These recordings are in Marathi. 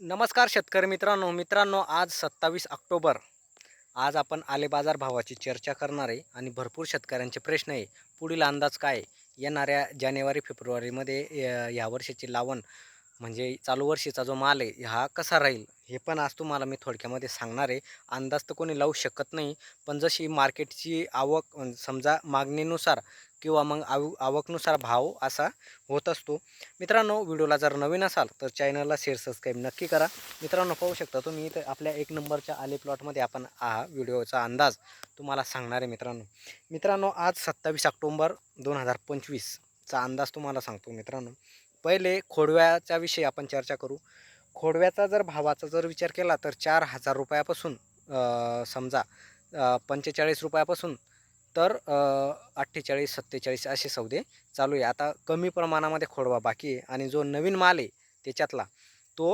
नमस्कार शेतकरी मित्रांनो. मित्रांनो आज सत्तावीस ऑक्टोबर. आज आपण आले बाजार भावाची चर्चा करणार आहे आणि भरपूर शेतकऱ्यांचे प्रश्न आहे. पुढील अंदाज काय? येणाऱ्या जानेवारी फेब्रुवारीमध्ये या वर्षाची लावण म्हणजे चालू वर्षीचा जो माल आहे हा कसा राहील? हे पण आज तुम्हाला मी थोडक्यामध्ये सांगणार आहे. अंदाज तर कोणी लावू शकत नाही पण जशी मार्केटची आवक म्हणजे समजा मागणीनुसार किंवा मग आव आवकनुसार भाव असा होत असतो. मित्रांनो व्हिडिओला जर नवीन असाल तर चॅनलला शेअर सबस्क्राईब नक्की करा. मित्रांनो पाहू शकता तुम्ही इथं आपल्या एक नंबरच्या आले प्लॉटमध्ये आपण हा व्हिडिओचा अंदाज तुम्हाला सांगणार आहे मित्रांनो. मित्रांनो आज सत्तावीस ऑक्टोंबर दोन हजार पंचवीसचा अंदाज तुम्हाला सांगतो मित्रांनो. पहिले खोडव्याच्या विषयी आपण चर्चा करू. खोडव्याचा जर भावाचा जर विचार केला तर चार हजार रुपयापासून समजा पंचेचाळीस रुपयापासून तर अठ्ठेचाळीस सत्तेचाळीस असे सौदे चालू आहे. आता कमी प्रमाणामध्ये खोडवा बाकी आहे आणि जो नवीन माल आहे त्याच्यातला तो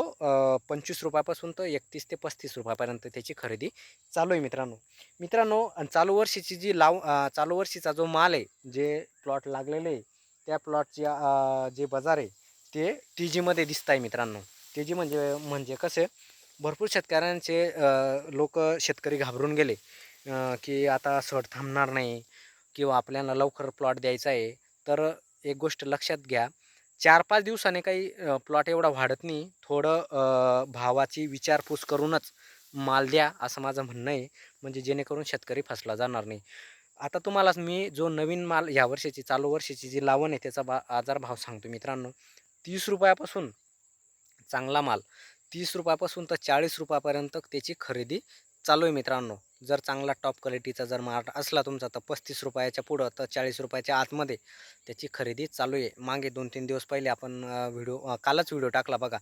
पंचवीस रुपयापासून तर एकतीस ते पस्तीस रुपयापर्यंत त्याची खरेदी चालू आहे मित्रांनो. मित्रांनो चालू वर्षीची जी लाव चालू वर्षीचा जो माल आहे जे प्लॉट लागलेले आहे त्या प्लॉटचे जे बाजार आहे ते टी जीमध्ये दिसत आहे मित्रांनो. टी जी म्हणजे म्हणजे कसे भरपूर शेतकऱ्यांचे लोक शेतकरी घाबरून गेले. की आता सट थांबणार नाही किंवा आपल्याला लवकर प्लॉट द्यायचा आहे. तर एक गोष्ट लक्षात घ्या चार पाच दिवसाने काही प्लॉट एवढा वाढत नाही. थोडं भावाची विचारपूस करूनच माल द्या असं माझं म्हणणं आहे. म्हणजे जेणेकरून शेतकरी फसला जाणार नाही. आता तुम्हाला मी जो नवीन माल ह्या वर्षाची चालू वर्षाची जी लावण आहे त्याचा बा बाजार भाव सांगतो मित्रांनो. तीस रुपयापासून चांगला माल तीस रुपयापासून तर चाळीस रुपयापर्यंत त्याची खरेदी चालू आहे मित्रांनो. जर चांगला टॉप क्वालिटीचा जर माल असला तुमचा तर पस्तीस रुपयाच्या पुढं तर चाळीस रुपयाच्या आतमध्ये त्याची खरेदी चालू आहे. मागे दोन तीन दिवस पहिले आपण व्हिडिओ कालच व्हिडिओ टाकला बघा.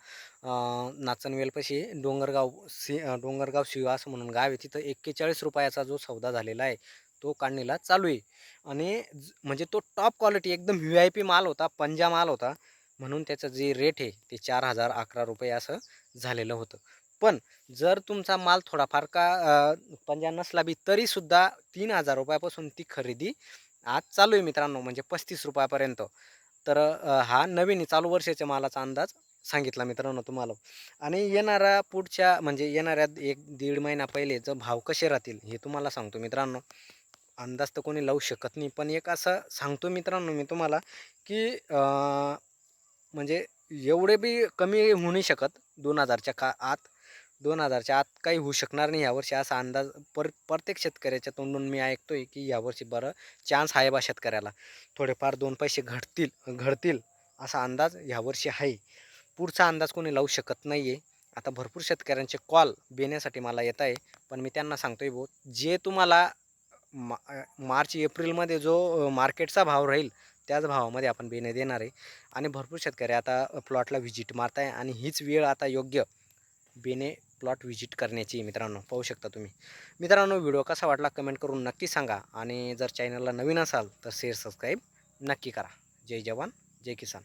नाचनवेलपाशी डोंगरगाव सी डोंगरगाव शिवास म्हणून गाव आहे. तिथं एक्केचाळीस रुपयाचा जो सौदा झालेला आहे तो काढणीला चालू आहे. आणि ज- म्हणजे तो टॉप क्वालिटी एकदम व्ही आय पी माल होता पंजा माल होता म्हणून त्याचं जे रेट आहे ते चार हजार अकरा रुपये असं झालेलं होतं. पण जर तुमचा माल थोडाफार का पंजा नसला बी तरीसुद्धा तीन हजार रुपयापासून ती खरेदी आज चालू आहे मित्रांनो म्हणजे पस्तीस रुपयापर्यंत. तर हा नवीन चालू वर्षाच्या मालाचा अंदाज सांगितला मित्रांनो तुम्हाला. आणि येणारा पुढच्या म्हणजे येणाऱ्या एक दीड महिना पहिले जर भाव कसे राहतील हे तुम्हाला सांगतो मित्रांनो. अंदाज तर कोणी लावू शकत नाही पण एक असं सांगतो मित्रांनो मी तुम्हाला की म्हणजे एवढे बी कमी होऊ नाही शकत. दोन हजारच्या का आत दोन हजारच्या आत काही होऊ शकणार नाही यावर्षी असा अंदाज पर प्रत्येक शेतकऱ्याच्या तोंडून मी ऐकतोय की यावर्षी बरं चान्स आहे बा शेतकऱ्याला. थोडेफार दोन पैसे घडतील घडतील असा अंदाज ह्यावर्षी आहे. पुढचा अंदाज कोणी लावू शकत नाही आहे आता भरपूर शेतकऱ्यांचे कॉल बेण्यासाठी मला येत आहे. पण मी त्यांना सांगतोय भाऊ जे तुम्हाला मा मार्च एप्रिलमध्ये जो मार्केटचा भाव राहील त्याच भावामध्ये आपण बेने देणार आहे. आणि भरपूर शेतकरी आता प्लॉटला व्हिजिट मारत आहे आणि हीच वेळ आता योग्य बेने प्लॉट व्हिजिट करण्याची मित्रांनो. पाहू शकता तुम्ही. मित्रांनो व्हिडिओ कसा वाटला कमेंट करून नक्की सांगा. आणि जर चॅनलला नवीन असाल तर शेअर सबस्क्राईब नक्की करा. जय जवान जय किसान.